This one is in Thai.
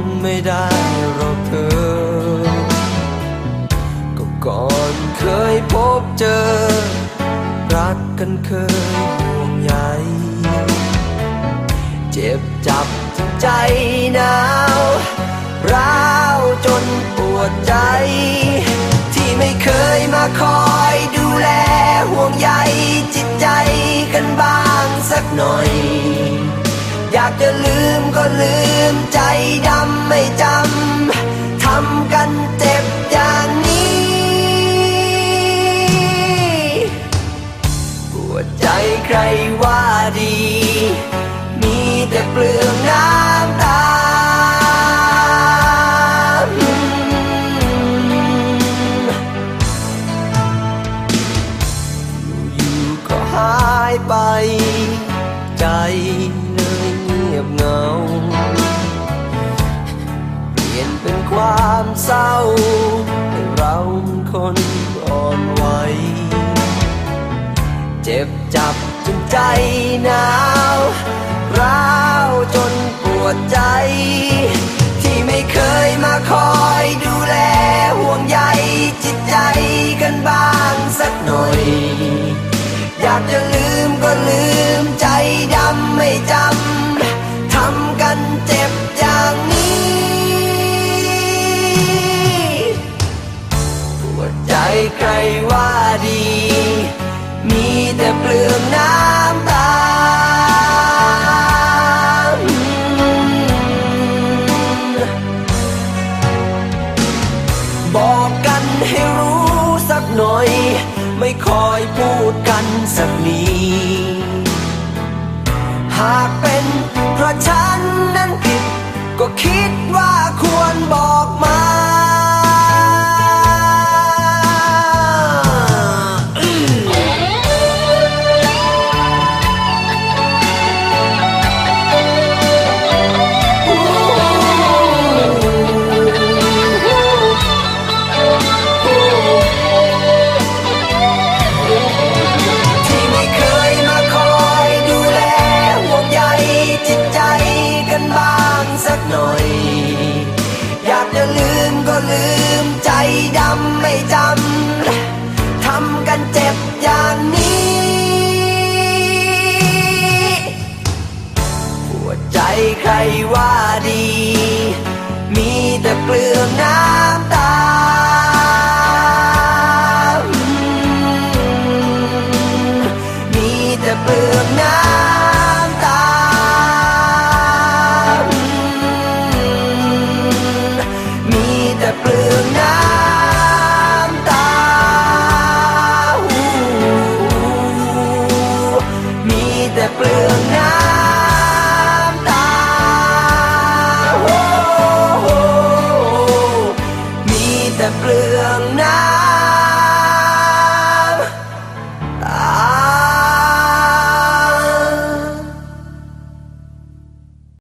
ำไม่ได้หรอกเธอ ก็ก่อนเคยพบเจอ รักกันเคยห่วงใยเจ็บจับใจหนาวร้าวจนปวดใจ ที่ไม่เคยมาคอยดูแลห่วงใยจิตใจกันบ้างสักหน่อย อยากจะลืมก็ลืมใจดำไม่จำ ทำกันเจ็บอย่างนี้ ปวดใจใครว่าดี มีแต่เปลืองน้ำตาอยู่ๆก็หายไป ใจ เลยเงียบเหงา เปลี่ยนเป็นความเศร้าให้เราคนอ่อนไหวเจ็บจับจนใจหนาวร้าวจนปวดใจ ที่ไม่เคยมาคอยดูแลห่วงใยจิตใจกันบ้างสักหน่อย อยากจะลื บอกกันให้รู้สักหน่อย ไม่คอยพูดกันสักนีหากเป็นเพราะฉันนั้นผิด ก็คิดว่าควรบอกมา จิตใจกันบ้างสักหน่อย อยากจะลืมก็ลืมใจดำไม่จำ ทำกันเจ็บอย่างนี้ปวดใจใครว่าดี มีแต่เปลืองน้ำตา